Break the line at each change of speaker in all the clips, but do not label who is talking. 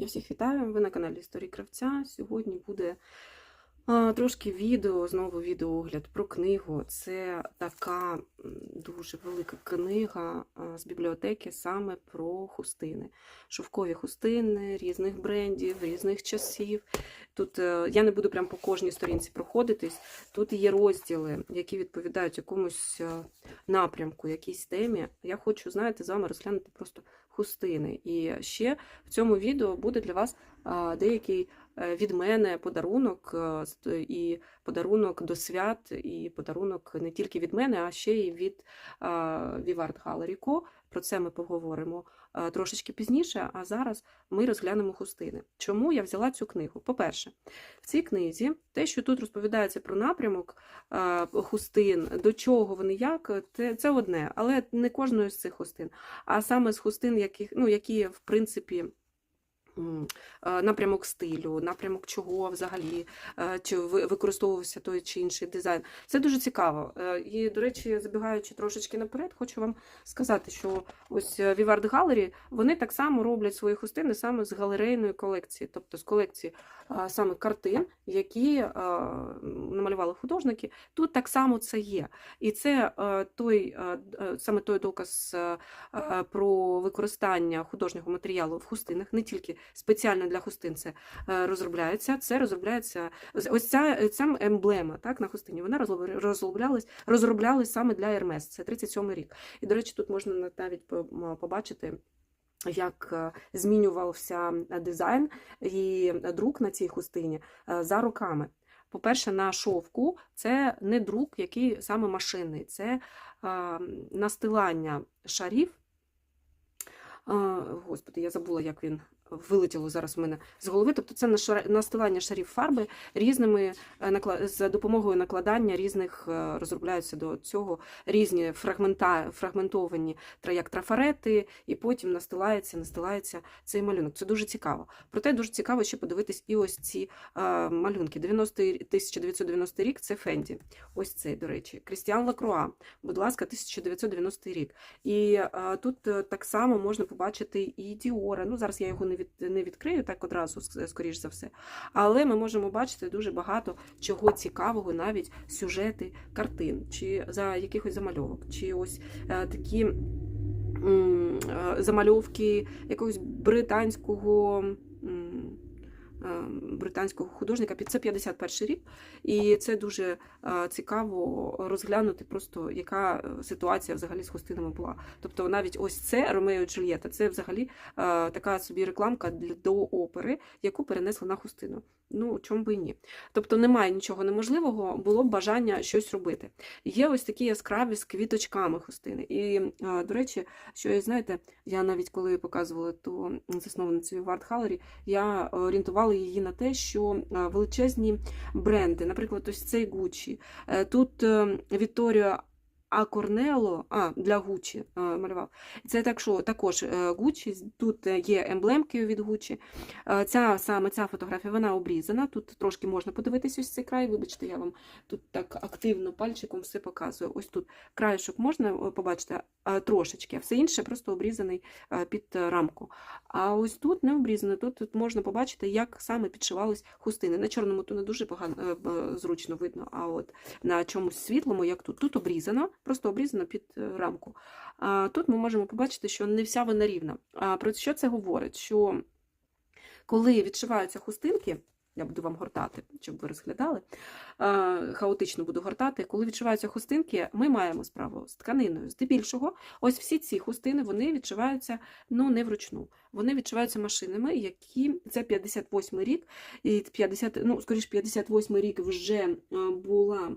Я всіх вітаю. Ви на каналі Історії Кравця. Сьогодні буде а, трошки відео, знову відеоогляд про книгу. Це така дуже велика книга а, з бібліотеки саме про хустини. Шовкові хустини різних брендів, різних часів. Тут е, я не буду прям по кожній сторінці проходитись. Тут є розділи, які відповідають якомусь е, напрямку, якійсь темі. Я хочу, знаєте, з вами розглянути просто хустини. І ще в цьому відео буде для вас деякий е, від мене подарунок е, і подарунок до свят, і подарунок не тільки від мене, а ще й від Вівард Галеріко. Про це ми поговоримо трошечки пізніше. А зараз ми розглянемо хустини. Чому я взяла цю книгу? По-перше, в цій книзі те, що тут розповідається про напрямок хустин, до чого вони як, це, одне, але не кожної з цих хустин а саме з хустин, яких, ну, які, в принципі, е, напрямок стилю, напрямок чого взагалі, е, чи ви- використовувався той чи інший дизайн. Це дуже цікаво. Е, І, до речі, забігаючи трошечки наперед, хочу вам сказати, що ось е, Vivard Gallery, вони так само роблять свої хустини саме з галерейної колекції, тобто з колекції е, саме картин, які е, намалювали художники. Тут так само це є. І це е, той, е, е, саме той доказ е, е, про використання художнього матеріалу в хустинах, не тільки спеціально для хустин це е, розробляється. Це розробляється ось- ця, ця емблема так, на хустині. Вона розробля- розроблялась, розроблялась саме для Hermes. Це 37 рік. І, до речі, тут можна навіть побачити. Як е, змінювався дизайн і друк на цій хустині е, за роками. По-перше, на шовку це не друк, який саме машинний, це е, настилання шарів. Господи, я забула, як він вилетіло зараз в мене з голови. Тобто це настилання шарів фарби різними е, за допомогою накладання різних е, розробляються до цього різні фрагмента, фрагментовані як трафарети, і потім настилається, настилається цей малюнок. Це дуже цікаво. Проте дуже цікаво ще подивитись і ось ці е, малюнки. 90 1990 рік це Фенді. Ось цей, до речі, Крістіан Лакруа. Будь ласка, 1990 рік. І тут так само можна побачити і Діора. Ну, зараз я його не, від, не відкрию так одразу, скоріш за все. Але ми можемо бачити дуже багато чого цікавого, навіть сюжети картин, чи за якихось замальовок, чи ось е, такі е, замальовки якогось британського. Британського художника під це 51 рік, і це дуже е, цікаво розглянути, просто яка е, ситуація взагалі з хустинами була. Тобто навіть ось це Ромео і Джульєта, це взагалі е, така собі рекламка до опери, яку перенесли на хустину. Ну чому би і ні? Тобто немає нічого неможливого, було б бажання щось робити. Є ось такі яскраві з квіточками хустини. І, до речі, що знаєте, я навіть коли показувала ту засновницю Вард Халері, я орієнтувала її на те, що величезні бренди, наприклад, ось цей Гуччі, е, тут е, Вітторіо а Корнело, а для Гуччі е, малював. Це так, що також е, Гуччі, тут е, є емблемки від Гуччі. Е, Ця саме ця фотографія вона обрізана. Тут трошки можна подивитись ось цей край. Вибачте, я вам тут так активно пальчиком все показую. Ось тут краєшок можна побачити трошечки, а все інше просто обрізаний під рамку. А ось тут не обрізано. Тут, тут можна побачити, як саме підшивались хустини. На чорному то не дуже погано зручно видно, а от на чомусь світлому, як тут. Тут обрізано, просто обрізано під е, рамку. Тут ми можемо побачити, що не вся вона рівна. Про що це говорить? Що коли відшиваються хустинки, я буду вам гортати, щоб ви розглядали, хаотично буду гортати. Коли відшиваються хустинки, ми маємо справу з тканиною. Здебільшого, ось всі ці хустини вони відшиваються ну, не вручну. Вони відшиваються машинами, які це 58 рік, і 50, ну, скоріш, 58 рік вже е, була.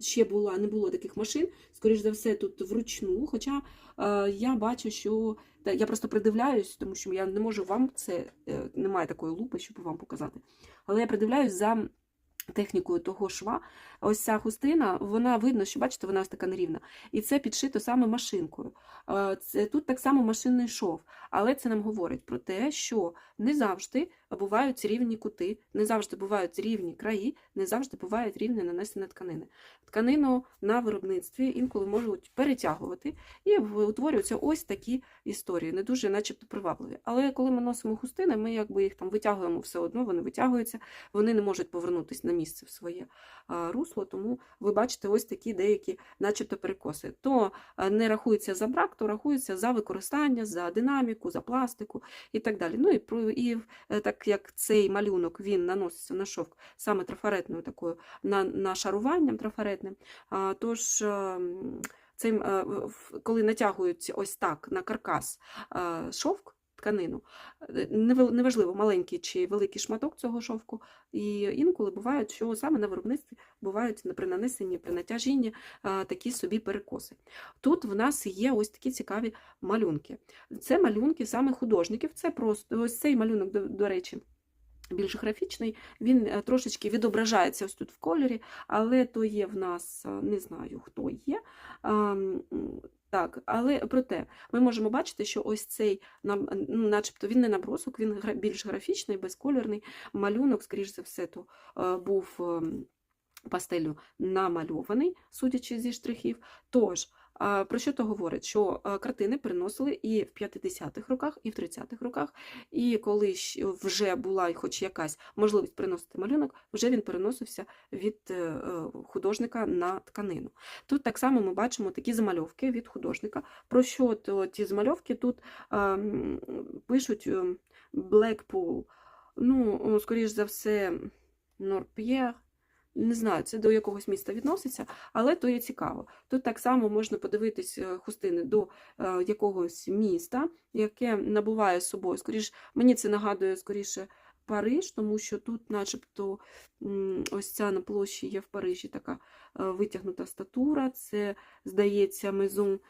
Ще була, не було таких машин, скоріш за все, тут вручну. Хоча е, я бачу, що та, я просто придивляюсь, тому що я не можу вам це, е, немає такої лупи, щоб вам показати. Але я придивляюсь за технікою того шва. Ось ця хустина, вона видно, що бачите, вона ось така нерівна. І це підшито саме машинкою. Е, Це, тут так само машинний шов. Але це нам говорить про те, що не завжди бувають рівні кути, не завжди бувають рівні краї, не завжди бувають рівні нанесені тканини. Тканину на виробництві інколи можуть перетягувати і утворюються ось такі історії, не дуже, начебто, привабливі. Але коли ми носимо хустини, ми якби їх там витягуємо все одно, вони витягуються, вони не можуть повернутися на місце в своє а, русло, тому ви бачите ось такі деякі, начебто, перекоси. То не рахується за брак, то рахується за використання, за динаміку, за пластику і так далі. Ну і і е, так як цей малюнок він наноситься на шовк саме трафаретною такою на, на шаруванням трафаретним, тож. Цим, е, в- коли натягують ось так на каркас е, шовк, тканину, е, неважливо, маленький чи великий шматок цього шовку, і інколи бувають, що саме на виробництві бувають при нанесенні, при натяжінні такі собі перекоси. Тут в нас є ось такі цікаві малюнки. Це малюнки саме художників. Це просто ось цей малюнок, до, до речі. Більш графічний, він е, трошечки відображається ось тут в кольорі, але то є в нас, е, не знаю, хто є. Так, але проте ми можемо бачити, що ось цей, ну, начебто, він не набросок, він більш графічний, безкольорний малюнок, скоріш за все, то е, був ем, пастелю намальований, судячи зі штрихів. Тож, про що то говорить? Що картини переносили і в 50-х роках, і в 30-х роках, і коли вже була хоч якась можливість переносити малюнок, вже він переносився від е, е, художника на тканину. Тут так само ми бачимо такі замальовки від художника. Про що то ті замальовки тут пишуть ем, Blackpool, ну, скоріш за все, Норп'єр. Не знаю, це до якогось міста відноситься, але то є цікаво. Тут так само можна подивитись е, хустини до е, якогось міста, яке набуває з собою. Скоріш, мені це нагадує скоріше Париж, тому що тут, начебто, ось ця на площі є в Парижі така е, витягнута статура. Це, здається, мезон.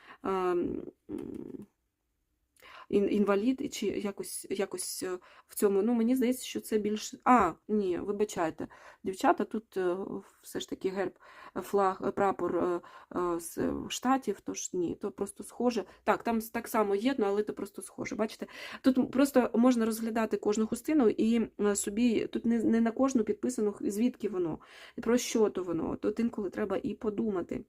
Інвалід, чи якось, якось е, в цьому. Ну, мені здається, що це більш. А, ні, вибачайте, дівчата, тут е, все ж таки герб, е, флаг, прапор з штатів, тож ні, то просто схоже. Так, там так само єдно, але то просто схоже. Бачите, тут просто можна розглядати кожну хустину і собі тут не, не на кожну підписано, звідки воно, про що то воно. Тут інколи треба і подумати.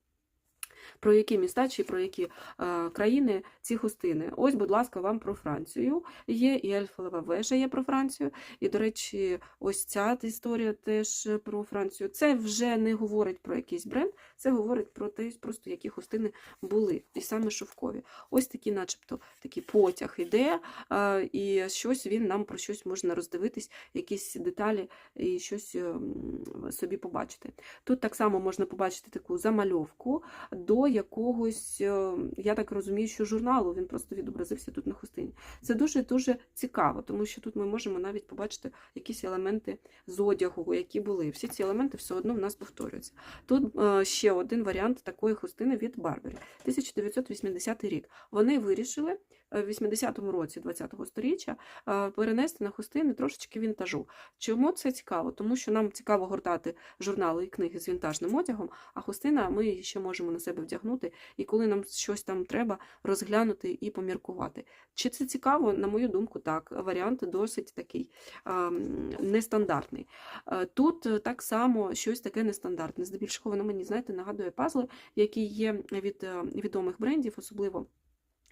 Про які міста чи про які е, країни ці хустини. Ось, будь ласка, вам про Францію є, і Ельфелева вежа є про Францію. І, до речі, ось ця історія теж про Францію. Це вже не говорить про якийсь бренд, це говорить про те, просто які хустини були, і саме шовкові. Ось такі, начебто, такий потяг іде, е, і щось він нам про щось можна роздивитись, якісь деталі і щось ем, собі побачити. Тут так само можна побачити таку замальовку до якогось, е, я так розумію, що журналу він просто відобразився тут на хустині. Це дуже дуже цікаво, тому що тут ми можемо навіть побачити якісь елементи з одягу, які були. Всі ці елементи все одно в нас повторюються. Тут е, ще один варіант такої хустини від Барбері, 1980 рік. Вони вирішили в 80-му році 20-го сторіччя е, перенести на хустини трошечки вінтажу. Чому це цікаво? Тому що нам цікаво гортати журнали і книги з вінтажним одягом, а хустина ми її ще можемо на себе вдягнути, і коли нам щось там треба, розглянути і поміркувати. Чи це цікаво? На мою думку, так. Варіант досить такий ем, нестандартний. Е, Тут так само щось таке нестандартне. Здебільшого воно мені, знаєте, нагадує пазли, які є від е, відомих брендів, особливо.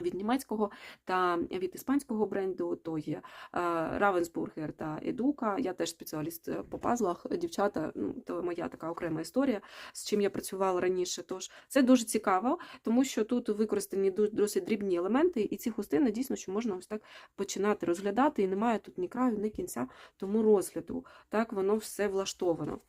Від німецького та від іспанського бренду, то є Равенсбургер та Едука. Я теж спеціаліст е, по пазлах. Дівчата, ну то моя така окрема історія, з чим я працювала раніше. Тож це дуже цікаво, тому що тут використані досить дрібні елементи, і ці хустини дійсно що можна ось так починати розглядати. І немає тут ні краю, ні кінця тому розгляду. Так воно все влаштовано.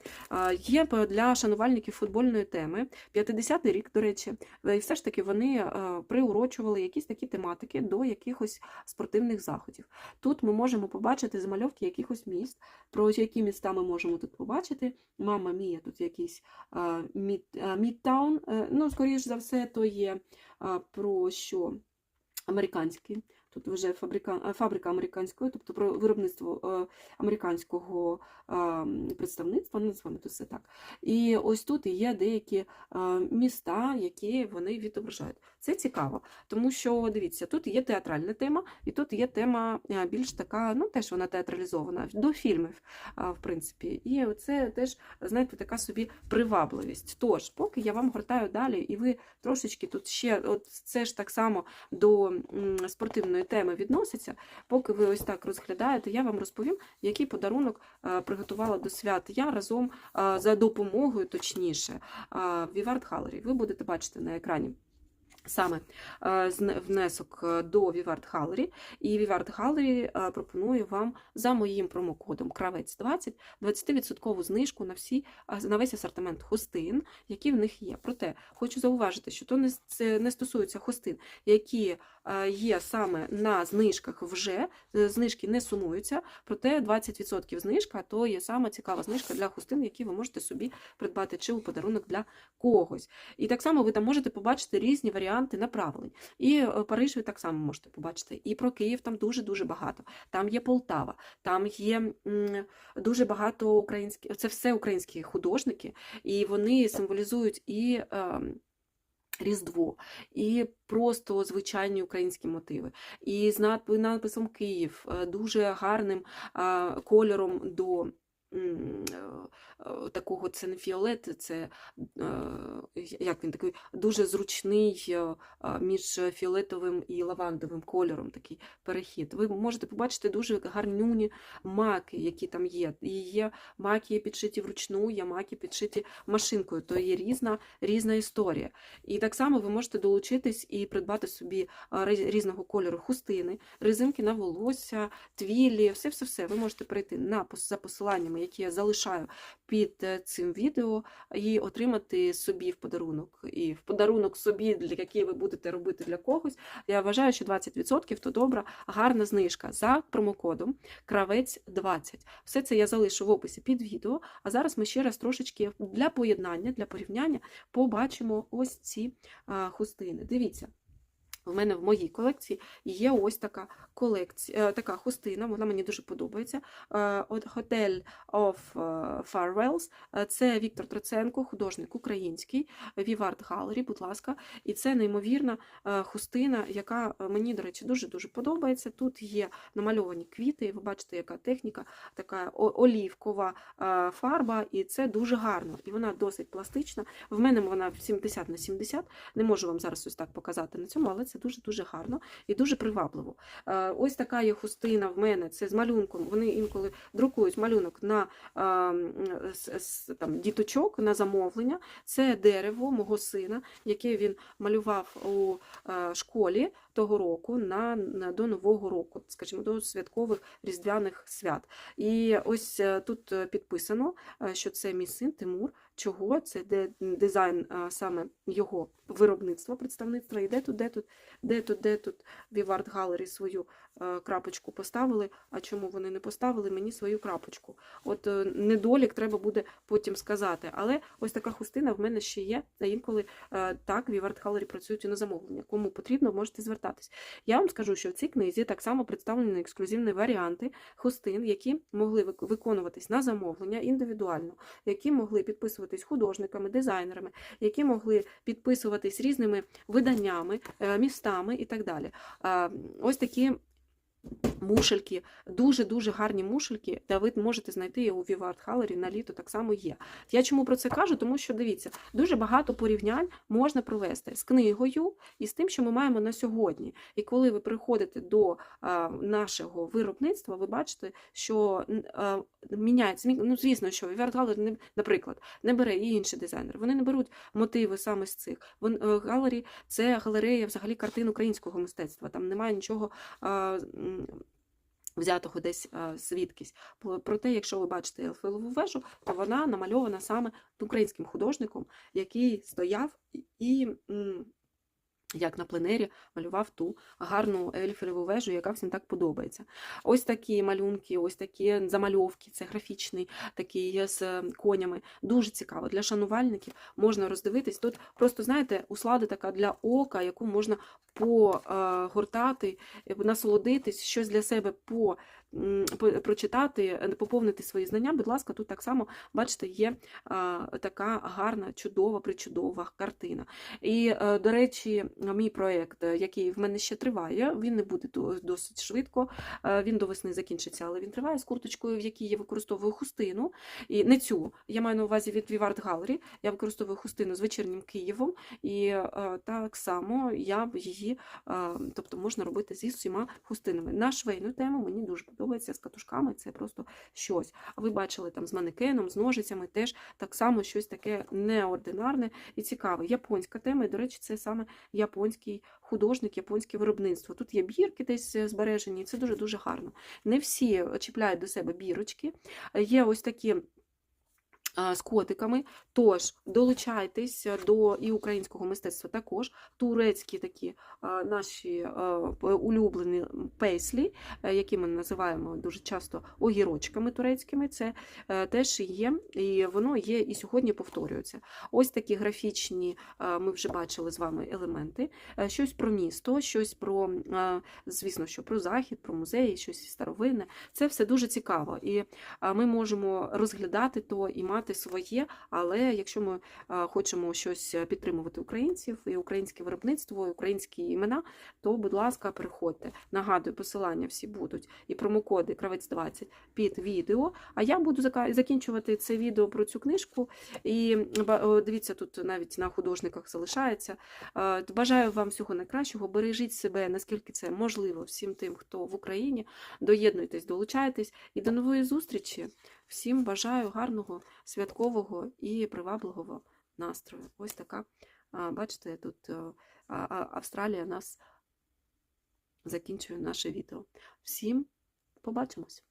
Є для шанувальників футбольної теми 50-й рік, до речі, і все ж таки вони е, приурочували якісь такі тематики до якихось спортивних заходів. Тут ми можемо побачити замальовки якихось міст, про які міста ми можемо тут побачити. Мама Мія, тут якийсь мід, Мідтаун. Е, Ну, скоріш за все, то є про що американський. Тут вже фабрика, е, фабрика американської, тобто про виробництво е, американського е, представництва, називаємо тут все так. І ось тут є деякі міста, які вони відображають. Це цікаво, тому що дивіться, тут є театральна тема, і тут є тема більш така, ну теж вона театралізована до фільмів, в принципі. І це теж, знаєте, така собі привабливість. Тож, поки я вам гортаю далі, і ви трошечки тут ще, от це ж так само до м, теми відноситься. Поки ви ось так розглядаєте, я вам розповім, який подарунок е, приготувала до свят я разом е, за допомогою, точніше, Вівард Галері. Ви будете бачити на екрані. Саме е, внесок е, до Vivart Gallery. І Gallery е, пропонує вам за моїм промокодом кравець 20 20% знижку на всі на весь асортимент хустин, які в них є. Проте хочу зауважити, що то не, не стосується хустин, які е, є саме на знижках вже. е, Знижки не сумуються, проте 20% знижка то є саме цікава знижка для хустин, які ви можете собі придбати чи у подарунок для когось. І так само ви там можете побачити різні варіанти направлень. І е, Париж ви так само можете побачити. І про Київ там дуже-дуже багато. Там є Полтава, там є дуже багато українських, це все українські художники, і вони символізують і. Різдво, і просто звичайні українські мотиви, і з надписом Київ е, дуже гарним кольором до е, е, такого це не фіолет, це е, як він такий дуже зручний е, між фіолетовим і лавандовим кольором такий перехід. Ви можете побачити дуже гарнюні маки, які там є. І є маки підшиті вручну, є маки підшиті машинкою, то є різна, різна історія. І так само ви можете долучитись і придбати собі різного кольору хустини, резинки на волосся, твілі, все-все-все. Ви можете перейти на за посиланнями, які я залишаю під е, цим відео, і отримати собі в подарунок. І в подарунок собі, для який ви будете робити для когось. Я вважаю, що 20% то добра, гарна знижка за промокодом кравець 20. Все це я залишу в описі під відео. А зараз ми ще раз трошечки для поєднання, для порівняння побачимо ось ці хустини. Дивіться. В мене в моїй колекції є ось така колекція, е, така хустина, вона мені дуже подобається. Е, Hotel of е, Farwells. Це Віктор Троценко, художник український, Вівард Галері, будь ласка. І це неймовірна хустина, яка мені, до речі, дуже-дуже подобається. Тут є намальовані квіти, ви бачите, яка техніка, така олівкова фарба, і це дуже гарно. І вона досить пластична. В мене вона 70 на 70. Не можу вам зараз ось так показати на цьому, але це дуже-дуже гарно і дуже привабливо. Ось така є хустина в мене, це з малюнком. Вони інколи друкують малюнок на там, діточок на замовлення. Це дерево мого сина, яке він малював у е, школі того року на, на до Нового року, скажімо, до святкових різдвяних свят. І ось е, тут е, підписано, е, що це мій син Тимур. Чого це де дизайн саме його виробництва, представництва, і де тут, де тут, де тут, де тут Вівард Галері свою крапочку поставили. А чому вони не поставили мені свою крапочку? От недолік треба буде потім сказати. Але ось така хустина в мене ще є. А інколи так Вівард Галері працюють і на замовлення. Кому потрібно, можете звертатись. Я вам скажу, що в цій книзі так само представлені ексклюзивні варіанти хостин, які могли виконуватись на замовлення індивідуально, які могли підписуватись художниками, дизайнерами, які могли підписуватись різними виданнями, е, містами і так далі. Е, Ось такі. Мушельки, дуже-дуже гарні мушельки, де ви можете знайти у Вівард Халері на літо так само є. Я чому про це кажу? Тому що дивіться, дуже багато порівнянь можна провести з книгою і з тим, що ми маємо на сьогодні. І коли ви приходите до нашого виробництва, ви бачите, що міняється. Мі- Ну, звісно, що Вівард Галері, не- наприклад, не бере і інший дизайнер. Вони не беруть мотиви саме з цих. Е, галері це галерея взагалі картин українського мистецтва. Там немає нічого. Взятого десь а, звідкись. Проте, якщо ви бачите Елфелову вежу, то вона намальована саме українським художником, який стояв і як на пленері малював ту гарну ельфереву вежу, яка всім так подобається. Ось такі малюнки, ось такі замальовки, це графічний, такий з е, конями. Дуже цікаво. Для шанувальників можна роздивитись. Тут просто, знаєте, услада така для ока, яку можна погортати, насолодитись, щось для себе по, прочитати, е, поповнити свої знання. Будь ласка, тут так само, бачите, є така гарна, чудова, причудова картина. І, е, до речі, мій проєкт, е, який в мене ще триває, він не буде досить швидко, е, він до весни закінчиться, але він триває з курточкою, в якій я використовую хустину. І не цю, я маю на увазі від Vivart Gallery, я використовую хустину з вечірнім Києвом, і е, так само я б її, е, тобто можна робити зі всіма хустинами. На швейну тему мені дуже подобається з катушками, це просто щось. А ви бачили там з манекеном, з ножицями, теж так само щось таке неординарне і цікаве. Японська тема, і, до речі, це саме японський художник, японське виробництво. Тут є бірки десь е, збережені, і це дуже-дуже гарно. Не всі чіпляють до себе бірочки. Е, Є ось такі. З котиками, тож долучайтесь до і українського мистецтва також. Турецькі такі наші улюблені пейслі, е, які ми називаємо дуже часто огірочками турецькими. Це е, теж є, і воно є і сьогодні повторюється. Ось такі графічні е, ми вже бачили з вами елементи. Е, Щось про місто, щось про, е, звісно, що про захід, про музеї, щось старовинне. Це все дуже цікаво. І е, ми можемо розглядати то і мати своє, але якщо ми е, хочемо щось підтримувати українців, і українське виробництво, і українські імена, то, будь ласка, переходьте. Нагадую, посилання всі будуть і промокоди кравець 20 під відео. А я буду закінчувати це відео про цю книжку. І дивіться, тут навіть на художниках залишається. Е, Бажаю вам всього найкращого. Бережіть себе, наскільки це можливо всім тим, хто в Україні. Доєднуйтесь, долучайтесь і до нової зустрічі. Всім бажаю гарного, святкового і привабливого настрою. Ось така, бачите, тут е, Австралія нас закінчує наше відео. Всім побачимось!